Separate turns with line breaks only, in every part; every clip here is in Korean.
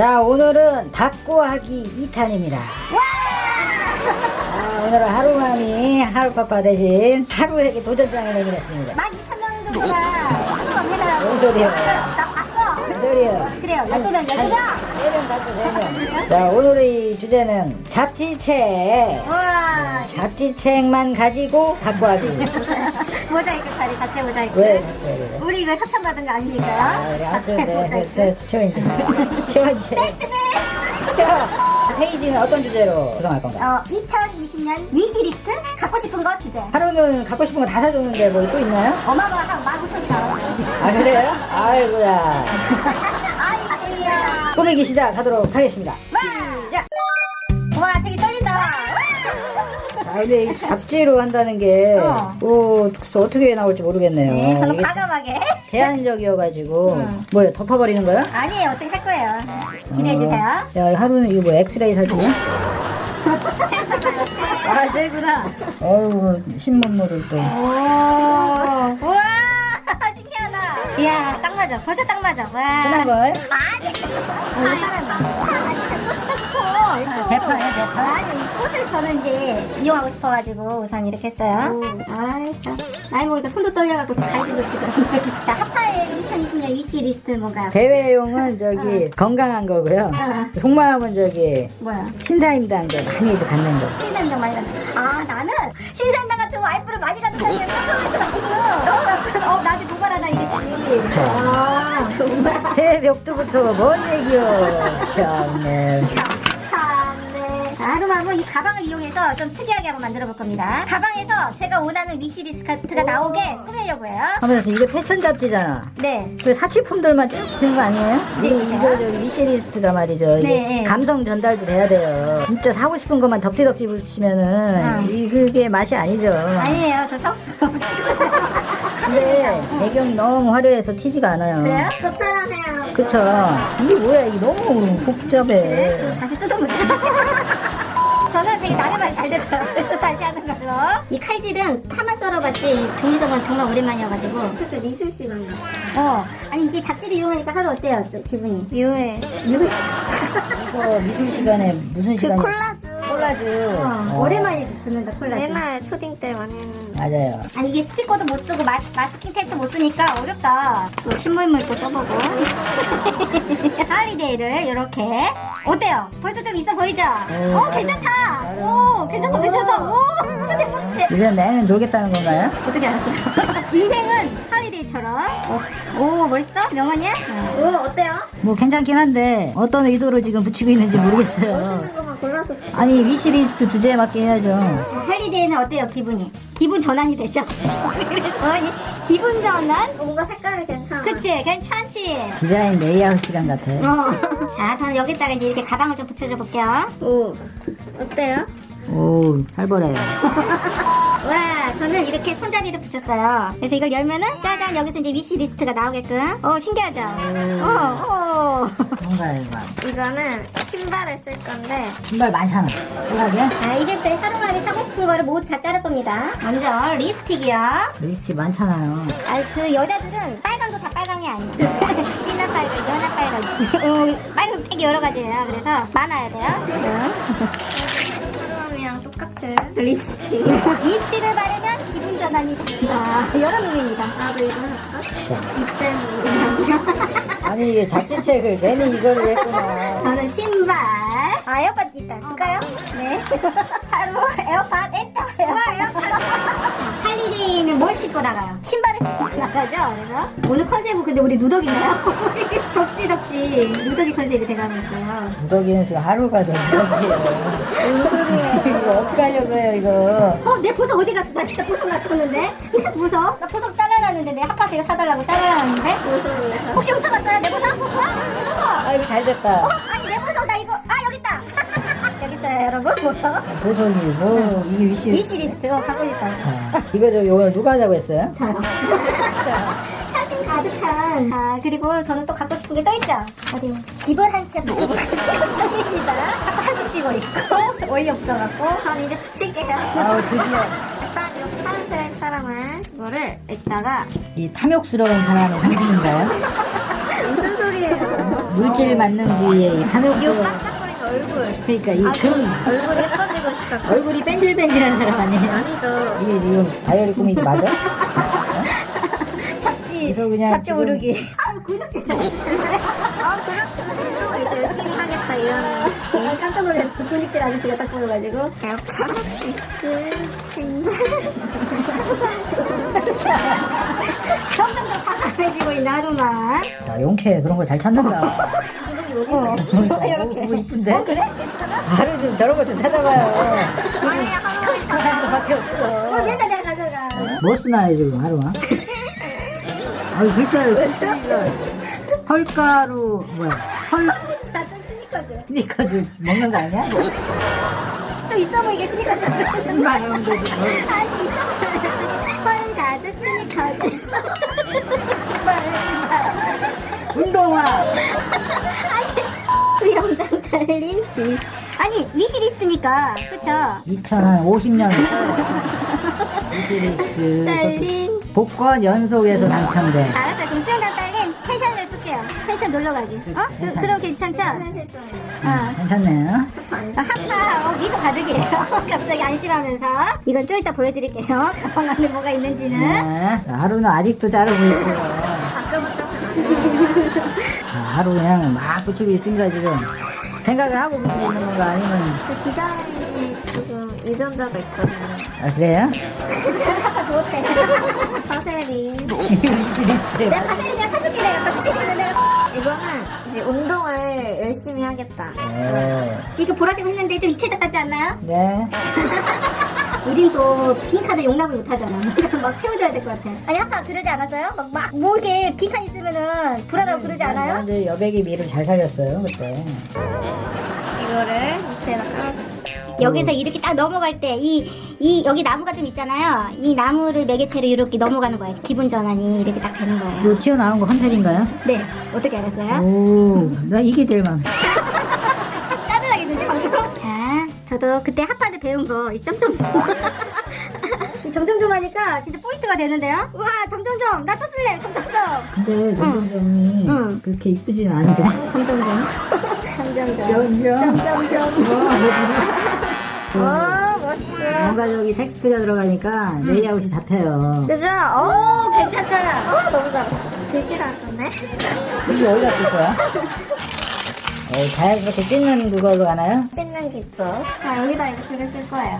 자, 오늘은 닭구하기 2탄입니다. 아, 오늘은 하루맘이 하루파파 대신 하루에게 도전장을 내밀었습니다.
12,000명 정도가 합니다.
뭔 소리야?
나 봤어.
무슨 소리야?
그래요. 12명, 12명.
네명 갔어, 네 명. 자, 오늘의 주제는 잡지책.
우와.
잡지책만 가지고 닭구하기.
모자이크 처리, 자체 모자이크.
왜 잡지해야 돼?
우리 이거 협찬 받은 거 아니니까요?
아, 그래, 아무튼, 네, 저, 저, 치워, 이제. 치워, 이제. 치워. 페이지는 어떤 주제로 구성할 건가?
어, 2020년 위시리스트? 갖고 싶은 거 주제.
하루는 갖고 싶은 거 다 사줬는데 뭐 또 있나요?
어마어마한 19,000개 나왔어요.
아, 그래요? 아이고야. 꾸미기 시작하도록 하겠습니다.
와!
시작!
와, 되게 떨린다.
아, 근데 이 잡지로 한다는 게,
어.
또, 글쎄 어떻게 나올지 모르겠네요.
네,
이게
과감하게.
제한적이어가지고,
응.
뭐예요? 덮어버리는 거야?
아니에요, 어떻게 할 거예요. 기대해주세요.
어, 야, 하루는 이거 뭐 엑스레이 설치냐? 아, 세구나. 어우, 신문물을 또.
오. 이야, 딱 맞아. 벌써 딱 맞아. 와.
끝난 거예요?
아니, 아, 사람아. 이거.
대파야, 대파.
아니, 이 꽃을 저는 이제 이용하고 싶어가지고 우선 이렇게 했어요. 아이, 참. 나이 먹으니까 손도 떨려갖고 가이드도 지금. 자, 하파의 2020년 위시 리스트 뭔가요?
대회용은 저기 건강한 거고요.
어.
속마음은 저기
뭐야?
신사임당 저 많이 이제 갖는 거.
신사임당 많이 간다. 아, 나는 신사임당 같은 와이프를 많이 갖는 사람이 깜깜해서 어, 나한테 도발하나 이랬지. 아, 정말.
새벽부터 뭔 얘기요? 참네.
하루만은 이 가방을 이용해서 좀 특이하게 한번 만들어 볼 겁니다. 가방에서 제가 원하는 위시리스트가 나오게 꾸미려고 해요.
하면서 이게 패션 잡지잖아.
네.
그 사치품들만 쭉 붙이는 거 아니에요?
네,
이거,
네.
이거 저기 위시리스트가 말이죠. 이게
네.
감성 전달도 돼야 돼요. 진짜 사고 싶은 것만 덕지덕지 붙이면은
아.
이 그게 맛이 아니죠.
아니에요. 저 사고 싶어요.
근데 배경이 너무 화려해서 튀지가 않아요.
그래요? 저처럼 해요.
그쵸. 이게 뭐야? 이게 너무 복잡해.
다시 뜯어보자. 저는 되게 남의 말잘 들어요. 그래서 다시 하는 걸로. 이 칼질은 파만 썰어봤지 종이서은 정말 오랜만이어가지고.
진짜 미술 시간가.
어. 아니 이게 잡지를 이용하니까 하루 어때요? 좀 기분이? 묘해. 묘해.
이거 미술 시간에 무슨
그
시간이?
콜라주.
콜라주.
어,
어,
오랜만에 듣는다 콜라지.
옛날 초딩 때 많이 했는데.
맞아요.
아니 이게 스티커도 못 쓰고 마, 마스킹 테이프도 못 쓰니까 어렵다. 또 신문물 또 써보고. 할리데이를 이렇게. 어때요? 벌써 좀 있어 보이죠?
오,
오
맞아.
괜찮다. 오 괜찮다 괜찮다. 오 근데.
이제 내는 놀겠다는 건가요?
어떻게 알았어요? 인생은 할리데이처럼. 오, 오 멋있어? 명언이야? 오 어때요?
뭐 괜찮긴 한데 어떤 의도로 지금 붙이고 있는지 모르겠어요.
멋있는 것만 골라서.
아니 위시리스트 주제에 맞게 해야죠.
할리데이는 어때요 기분이? 기분 전환이 되죠? 그래서 이 기분 전환?
어, 뭔가 색깔이 괜찮아.
그치 괜찮지?
디자인 레이아웃 시간 같아.
어. 자, 저는 여기다가 이제 이렇게 가방을 좀 붙여줘 볼게요.
오. 어때요?
오, 살벌해요.
와, 저는 이렇게 손잡이를 붙였어요. 그래서 이걸 열면은 짜잔 여기서 이제 위시 리스트가 나오게끔. 어, 신기하죠? 어, 어.
뭔가요, 이거?
이거는 신발을 쓸 건데.
신발 많잖아. 생각에?
자, 이제부터 하루만에 사고 싶은 거를 모두 다 자를 겁니다. 먼저 립스틱이요.
립스틱 많잖아요.
아, 그 여자들은 빨강도 다 빨강이 아니에요. 진한 빨강, 연한 빨강. 음, 빨간색이 여러 가지예요. 그래서 많아야 돼요.
그럼이랑 똑같은.
립스틱. 립스틱을 바르면 기분 전환이 됩니다. 의미입니다.
나도 이거 할까?
참.
입샘.
아니, 이게 잡지책을 괜히 이거를 했구나.
저는 신발. 아, 에어팟 있다. 줄까요? 네. 바로 에어팟 했다. 에어팟. 할리데이는 뭘 신고 나가요? 신발을 신고 나가죠? 그래서 오늘 컨셉은 근데 우리 누더기인가요? 덕지 덕지 누더기 컨셉이 돼가고 있어요.
무더기는 지금 하루가 더 무더기예요. 무슨 소리예요? 이거 어떻게 하려고 해요, 이거?
어, 내 보석 어디 갔어? 나 진짜 보석 놔뒀는데? 내 보석? 나 보석 잘라놨는데 내 핫팟에가 사달라고 잘라놨는데?
무슨
혹시 훔쳐갔어요? 내 보석? 어?
아, 이거 잘 됐다.
어? 아니 내 보석 나 이거 아 여기 있다 여기 있어요 여러분 보석
보석이, 뭐, 이게 위시.
위시리스트 어 갖고 있다
자, 이거 저기 오늘 누가 하자고 했어요?
저요 가득한 아 그리고 저는 또 갖고 싶은 게 또 있죠 어디 집을 한채 붙여볼 예정입니다 자꾸 한숨 쉬고 있고 어이없어갖고 저는 이제 붙일게요
아우, 드디어.
딱이 파란색 사람을 이거를 이따가
이 탐욕스러운 사람의 상징인가요?
무슨 소리예요?
물질 만능주의의
이
탐욕스러운
반짝거리는 얼굴.
그러니까 이
아,
금
얼굴이 예뻐지고 싶다.
얼굴이 뺀질뺀질한 사람 아니에요?
아니죠.
이게 지금 다이어리 꾸미기 맞아? 이거 그냥
잡지
지금-
오르기 아 구독자
아, 그렇구나. 이제 열심히 하겠다, 이런.
아, 깜짝 놀랐어 군식질 아저씨가 딱 보여가지고
X.
점점 더 화강해지고 있는 하루만
야, 용케 그런 거 잘 찾는다.
구독이 어디 있어? 이렇게
뭐 이쁜데?
어 그래? 괜찮아?
하루 좀 저런 거 좀 찾아봐요. 시큼시큼한 거밖에
어
없어.
얘다 내가 가져가
뭐 쓰나 지금 하루가? 아 글자를 헐가루 뭐야?
헐다 스니커즈.
스니커즈 먹는 거 아니야?
좀 있어 보이게 스니커즈.
신발 좀
아니 있어 헐 가득 스니커즈.
운동화.
수영장 달린 집 아니 위시리스니까. 그쵸?
2050년 위시리스트
달린
복권 연속에서 당첨돼.
알았어요 그럼 수영장 달린 펜션을 쓸게요 펜션 놀러 가기 어? 그,
괜찮아.
그럼 괜찮죠? 어.
괜찮네요.
하하, 어, 미소 가득이에요. 갑자기 안심하면서. 이건 좀 이따 보여드릴게요. 가방 안에 뭐가 있는지는.
네. 하루는 아직도 자르고 있고요.
아,
하루 그냥 막 붙이고 있습니다 지금. 생각을 하고 붙이고 있는 건가 아니면
그 디자인이 지금 유전자가 있거든요.
아 그래요?
좋대.
파세리.
위시리스트에
내가 파세리 내가 사줄게. 내가 파세리 내가.
이거는 이제 운동을 열심히 하겠다.
네.
이렇게 보라색 했는데 좀 입체적 같지 않나요?
네.
우린 또 빈칸을 용납을 못하잖아. 막 채워줘야 될 것 같아. 아니 아까 그러지 않았어요? 막, 막, 뭐 이렇게 빈칸 있으면은 불안하고 그러지 않아요?
근데 여백이 미를 잘 살렸어요 그때.
이거를 밑에다 깔아서.
여기서 이렇게 딱 넘어갈 때 이 이 여기 나무가 좀 있잖아요. 이 나무를 매개체로 이렇게 넘어가는 거예요. 기분 전환이 이렇게 딱 되는 거예요.
이거 튀어나온 거 컨셉인가요?
네, 어떻게 알았어요?
오, 나 이게 제일 마음에.
짜증나겠는데 방금? 자, 저도 그때 핫바드 배운 거 이 점점 이 점점점 하니까 진짜 포인트가 되는데요? 우와 점점점 나 또 쓸래 점점점
근데 점점점이
응.
그렇게 이쁘진 않은데.
점점점 점점점
점점.
점점점
오, 멋있어.
뭔가 저기 텍스트가 들어가니까 레이아웃이 잡혀요.
그죠?
오 괜찮다
어, 너무 잘했어. 글씨를 안 썼네.
이게 어디다 쓸 거야? 어, 자연스럽게 찍는 그걸로 가나요?
찍는 기법. 자, 여기다 이거 글을 쓸 거예요.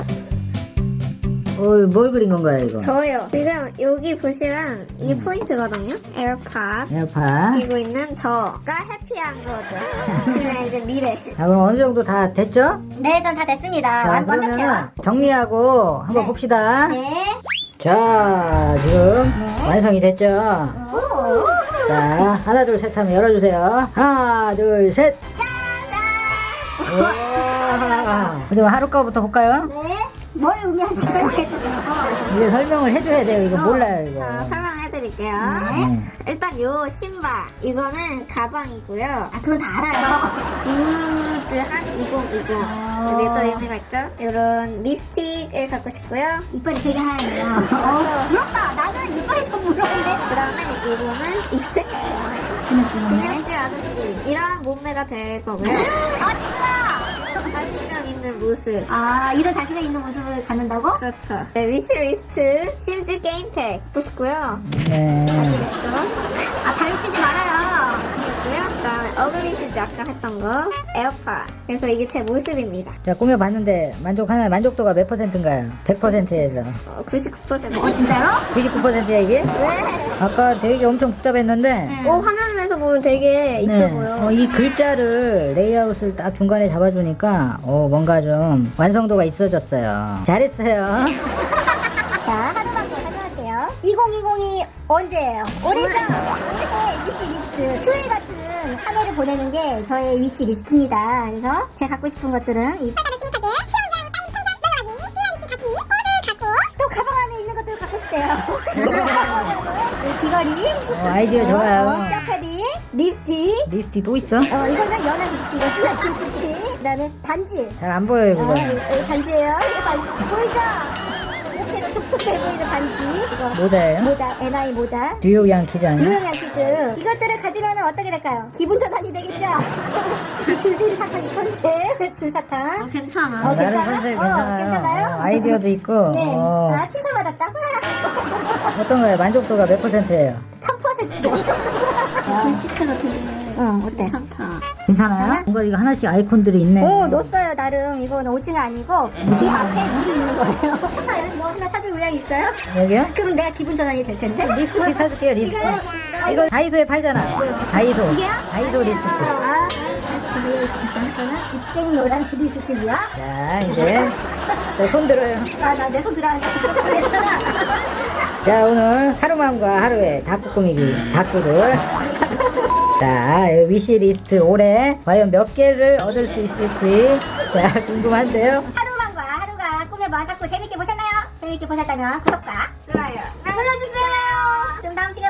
어, 뭘 그린 건가요, 이거?
저요. 지금 여기 보시면 이게 포인트거든요. 에어팟.
에어팟.
끼고 있는 저가 해피한 거죠. 그냥 이제 미래.
자, 그럼 어느 정도 다 됐죠?
네 전 다 됐습니다
자,
완-
그러면은
완벽해요
정리하고 한번
네.
봅시다.
네
자, 지금 완성이 됐죠?
오.
자, 하나, 둘, 셋 하면 열어주세요. 하나, 둘, 셋. 우와. 그럼 하루 거부터 볼까요?
네. 뭘 의미하는지 설명해주세요.
이게 설명을 해줘야 돼요. 이거 몰라요, 이거.
자, 설명해드릴게요.
네.
일단 요 신발. 이거는 가방이고요.
아, 그건 다 알아요.
우드한 2020. 여기 또 의미가 있죠? 이런 립스틱을 갖고 싶고요.
이빨이 되게 하얘요. 어, 부럽다. 나는 이빨이 더 부러운데.
그 다음에 이거는 입술. 그냥질 아저씨. 이런 몸매가 될 거고요.
아, 진짜.
자신감 있는 모습.
아, 이런 자신감 있는 모습을 갖는다고?
그렇죠. 네, 위시리스트 심즈 게임팩 보고요
네.
아, 다리치지 말아요.
그리고요. 그다음에 어그리시즈 아까 했던 거 에어팟. 그래서 이게 제 모습입니다.
자, 꾸며봤는데 만족하나 만족도가 몇 퍼센트인가요? 100%에서.
어, 99%.
어, 진짜요?
99%야, 이게?
네.
아까 되게 엄청 복잡했는데.
오 화면 에서 보면 되게 있어
네.
보여.
어, 이 글자를 레이아웃을 딱 중간에 잡아주니까 어, 뭔가 좀 완성도가 있어졌어요. 잘했어요.
자, 하루만 더 설명할게요. 2020이 언제예요? 올해죠? 올해 위시 리스트. 투일 같은 한 해를 보내는 게 저의 위시 리스트입니다. 그래서 제가 갖고 싶은 것들은 이또 가방 안에 있는 것들 갖고 싶대요. 이 귀걸이,
어, 아이디어 좋아요.
샤패디, 립스틱,
립스틱 또 있어?
어, 이거는 연한 립스틱, 연한 립스틱. 그다음에 반지.
잘 안 보여요,
아,
그거.
이거 반지예요. 이거 반지. 보이죠? 이렇게 좀돼 보이는 반지, 이거
모자예요?
모자, NI 모자.
뉴욕양 퀴즈 아니야?
유용한 퀴즈. 이것들을 가지면 어떻게 될까요? 기분 전환이 되겠죠? 이 줄줄이 사탕 컨셉. 줄사탕.
어, 괜찮아.
어,
나름
괜찮아?
컨셉
어,
괜찮아요.
괜찮아요?
어, 아이디어도 있고.
네.
어,
아, 칭찬받았다.
어떤 거예요? 만족도가 몇 퍼센트예요?
1000%죠.
글씨체 같은데.
응, 어때?
괜찮다.
괜찮아요?
괜찮아?
뭔가 이거 하나씩 아이콘들이 있네.
오, 넣었어요, 나름. 이거는 오징어 아니고, 집 앞에 물이 있는 거예요. 봐요, 뭐 하나 사줄 의향이 있어요?
여기요?
그럼 내가 기분 전환이 될 텐데?
립스틱 사줄게요, 립스틱.
이거요?
이거 다이소에 팔잖아. 다이소.
이게요?
다이소 립스틱.
아, 근데 진짜 저는 입생 노란 립스틱이야?
자, 이제 자, 손 들어요.
아, 나 내 손 들어간다. 그랬잖아.
자, 오늘 하루만과 하루의 닭국 꾸미기 닭국을. 자, 위시 리스트 올해 과연 몇 개를 얻을 수 있을지. 자, 궁금한데요.
하루만과 하루가 꾸며봐 갖고 재밌게 보셨나요? 재밌게 보셨다면 구독과
좋아요.
눌러주세요. 그럼 다음 시간 만나요.